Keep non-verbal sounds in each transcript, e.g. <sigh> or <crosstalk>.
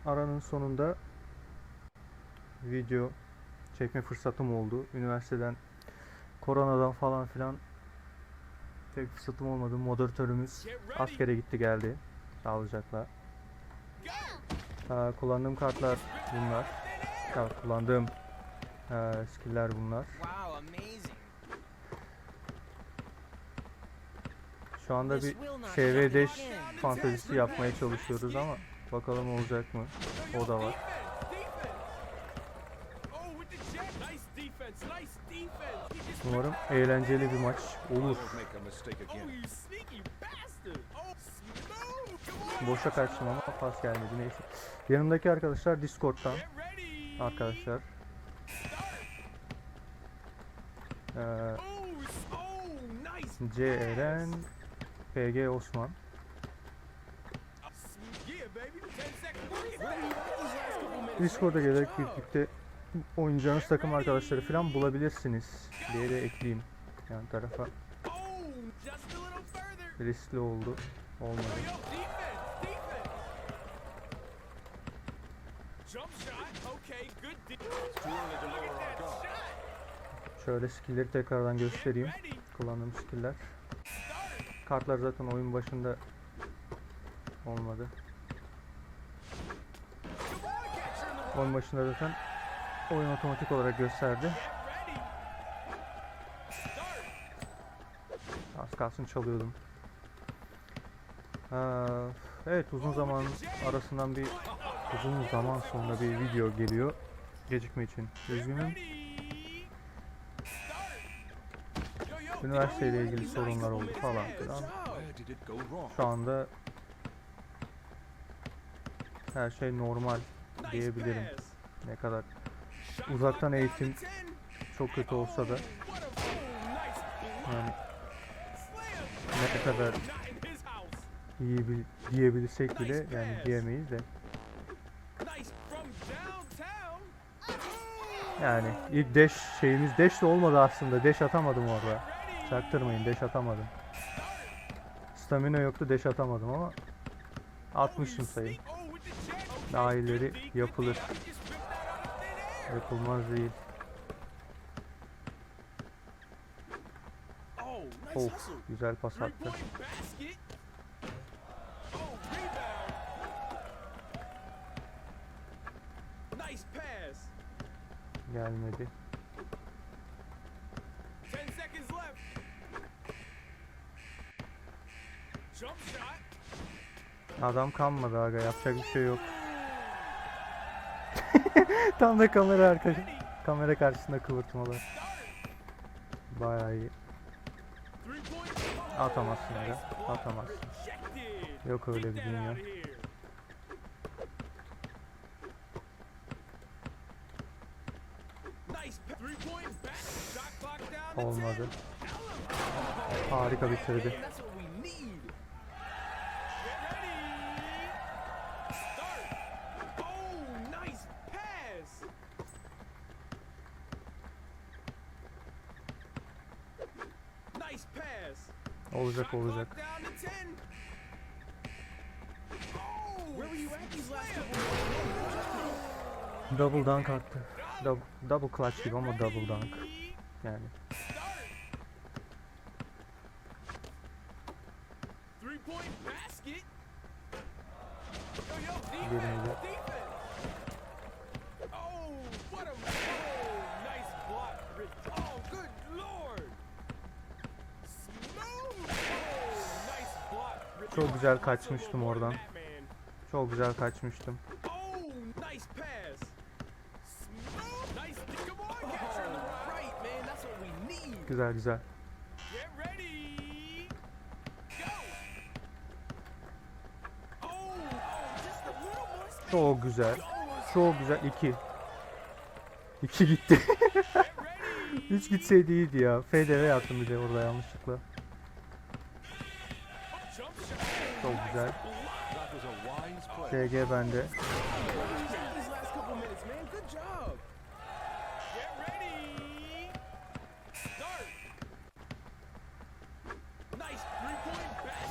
uzun aranın sonunda video çekme fırsatım oldu. Üniversiteden koronadan falan filan pek fırsatım olmadı. Moderatörümüz askere gitti geldi. Sağlıcakla. Aa, kullandığım kartlar bunlar. Ya, kullandığım eee, skill'ler bunlar. Şu anda bir Dash fantezisi yapmaya çalışıyoruz ama bakalım olacak mı? O da var. Umarım eğlenceli bir maç olur. Boşa kaçtım ama pas gelmedi neyse. Yanımdaki arkadaşlar ready. arkadaşlar. Ee. C Eren, PG Osman. Discord'a gelerek birlikte oynayacağınız takım arkadaşları falan bulabilirsiniz diye de ekleyeyim. Yan tarafa riskli oldu. Olmadı. Şöyle skill'leri tekrardan göstereyim. Kullandığım skill'ler. Kartlar zaten oyun başında olmadı. Oyun başında zaten oyun otomatik olarak gösterdi. Az kalsın çalıyordum. Ha, evet uzun zaman arasından bir uzun zaman sonra bir video geliyor. Gecikme için üzgünüm. Üniversiteyle ilgili sorunlar oldu falan filan. Şu anda her şey normal diyebilirim. Ne kadar uzaktan eğitim to 10. çok kötü olsa da yani ne kadar iyi bil- diyebilsek bile yani diyemeyiz de. Yani ilk dash şeyimiz dash de olmadı aslında. Dash atamadım orada. Çaktırmayın dash atamadım. Stamina yoktu dash atamadım ama atmıştım sayı Daha yapılır. Yapılmaz değil of güzel pas attı gelmedi 10 seconds left. Jump shot. adam kanmadı aga yapacak bir şey yok <laughs> tam da kamera arkası kamera karşısında kıvırtmalar bayağı iyi atamazsın aga atamazsın. Yok öyle bir dünya. out of here. Slam. couple double dunk attı double, double clutch gibi ama double dunk yani Three point basket. Yo, yo, Çok güzel kaçmıştım oradan. çok güzel kaçmıştım. Güzel güzel. Çok güzel. Çok güzel. 2 2 gitti. <laughs> 3 gitseydi iyiydi ya. FDV yaptım bir de orada yanlışlıkla Güzel. SG bende.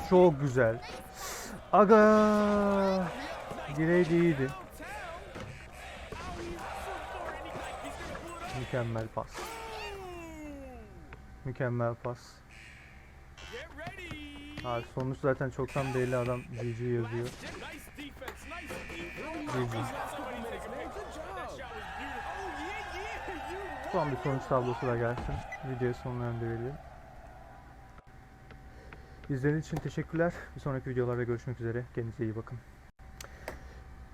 Çok güzel. Aga. Gireydi iyiydi. Mükemmel pas. Mükemmel pas. Abi sonuç zaten çoktan belli adam GG yazıyor. GG. Son bir sonuç tablosu da gelsin. Videoyu sonlandıralım. İzlediğiniz için teşekkürler. Bir sonraki videolarda görüşmek üzere. Kendinize iyi bakın.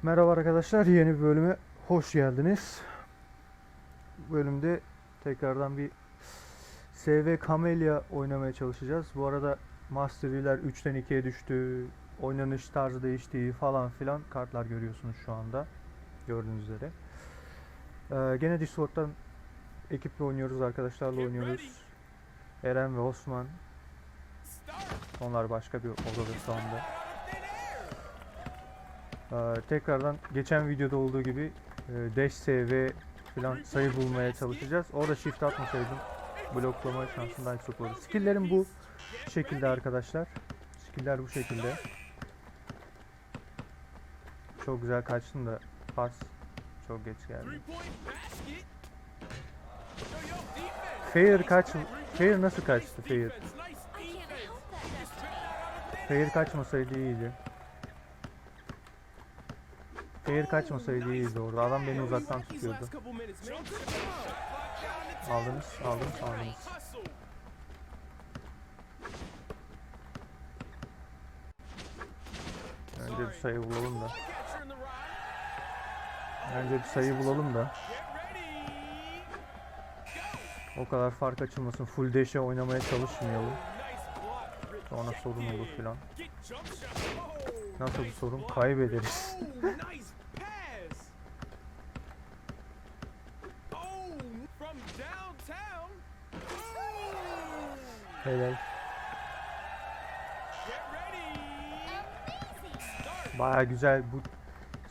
Merhaba arkadaşlar. Yeni bir bölüme hoş geldiniz. Bu bölümde tekrardan bir SV Camellia oynamaya çalışacağız. Bu arada Mastery'ler 3'ten 2'ye düştü. Oynanış tarzı değiştiği falan filan kartlar görüyorsunuz şu anda. Gördüğünüz üzere. Ee, gene Discord'dan ekiple oynuyoruz, arkadaşlarla oynuyoruz. Eren ve Osman. Onlar başka bir odada şu anda. Ee, tekrardan geçen videoda olduğu gibi e, dash SV falan sayı bulmaya çalışacağız. Orada shift atmasaydım bloklama şansım daha çok olurdu. Skill'lerim bu şekilde arkadaşlar. Skill'ler bu şekilde. Çok güzel kaçtım da pas çok geç geldi. Fair kaç Fair nasıl kaçtı Fair? Fair kaçmasaydı iyiydi. Fair kaçmasaydı iyiydi orada. Adam beni uzaktan tutuyordu. last couple minutes, sayı bulalım da. Önce bir sayı bulalım da. O kadar fark açılmasın. Full dash'e oynamaya çalışmayalım. Sonra sorun olur filan. Nasıl bir sorun? Kaybederiz. <laughs> Helal. Baya güzel. Bu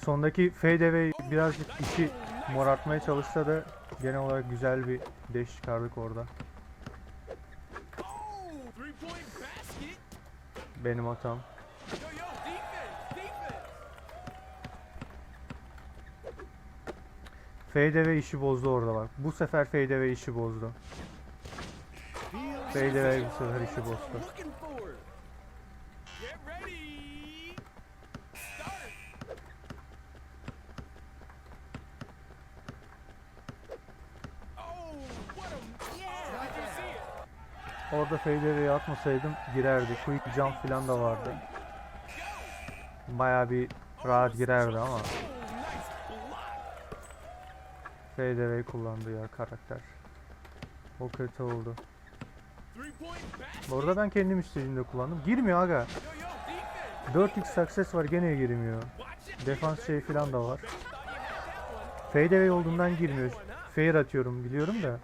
sondaki fadeaway birazcık işi morartmaya çalışsa da genel olarak güzel bir dash çıkardık orada. Benim hatam. Fadeaway işi bozdu orada bak. Bu sefer fadeaway işi bozdu. Fadeaway bu sefer işi bozdu. Orada fadeaway atmasaydım girerdi. Quick jump falan da vardı. Baya bir rahat girerdi ama fadeaway kullandı ya karakter. O kötü oldu. Bu arada ben kendim istediğimde kullandım. Girmiyor aga. Yo yo, defense. 4x success var gene girmiyor. Defans şey falan da var. Fadeaway olduğundan girmiyor. Fair atıyorum biliyorum da.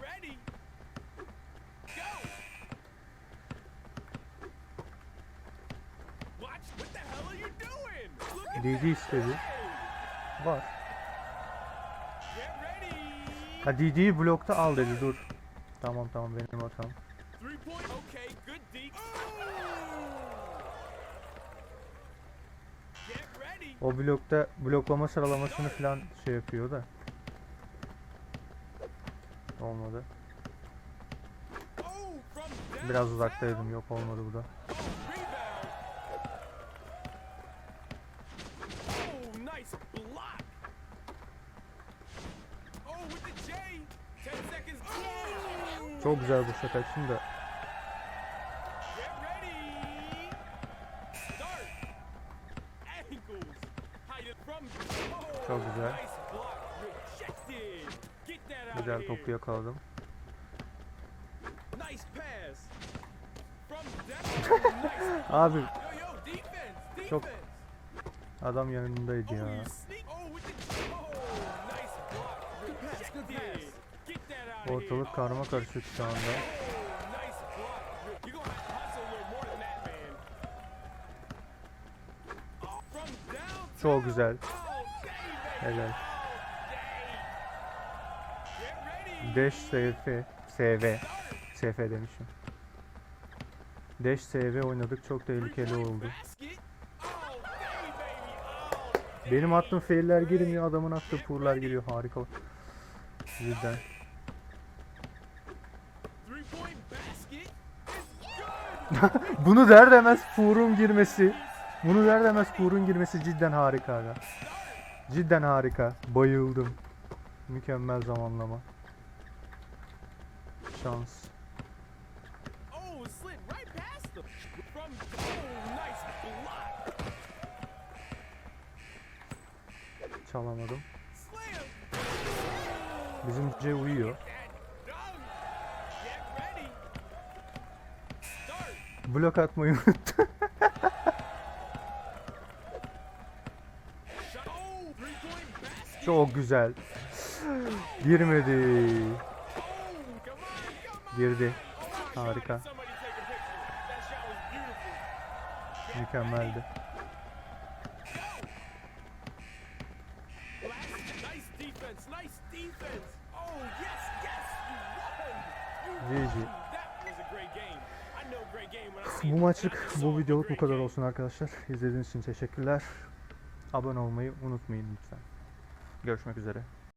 DD istedi. Var. Ha DD'yi blokta al dedi dur. Tamam tamam benim hatam. O blokta bloklama sıralamasını falan şey yapıyor da. Olmadı. Biraz uzaktaydım yok olmadı bu da. Çok güzel bu şaka için de. Oh, Çok güzel. Güzel topu yakaladım. <laughs> Abi. Çok- adam yanındaydı Oh, ya. Ortalık karma karışık şu anda. Çok güzel. Helal. All day. Get ready. Dash SF, SV, SF demişim. Dash SV oynadık çok tehlikeli oldu. Benim attığım failler girmiyor adamın attığı purlar giriyor harika. Cidden. <laughs> Bunu der demez Furun girmesi. Bunu der demez Furun girmesi cidden harika aga. Cidden harika. Bayıldım. Mükemmel zamanlama. Şans. Oh, oh. Çalamadım. Bizim C uyuyor. Blok atmayı basket. <laughs> Çok güzel. Girmedi. Girdi. Harika. Mükemmeldi. GG. Bu maçlık, bu videoluk bu kadar olsun arkadaşlar. İzlediğiniz için teşekkürler. Abone olmayı unutmayın lütfen. Görüşmek üzere.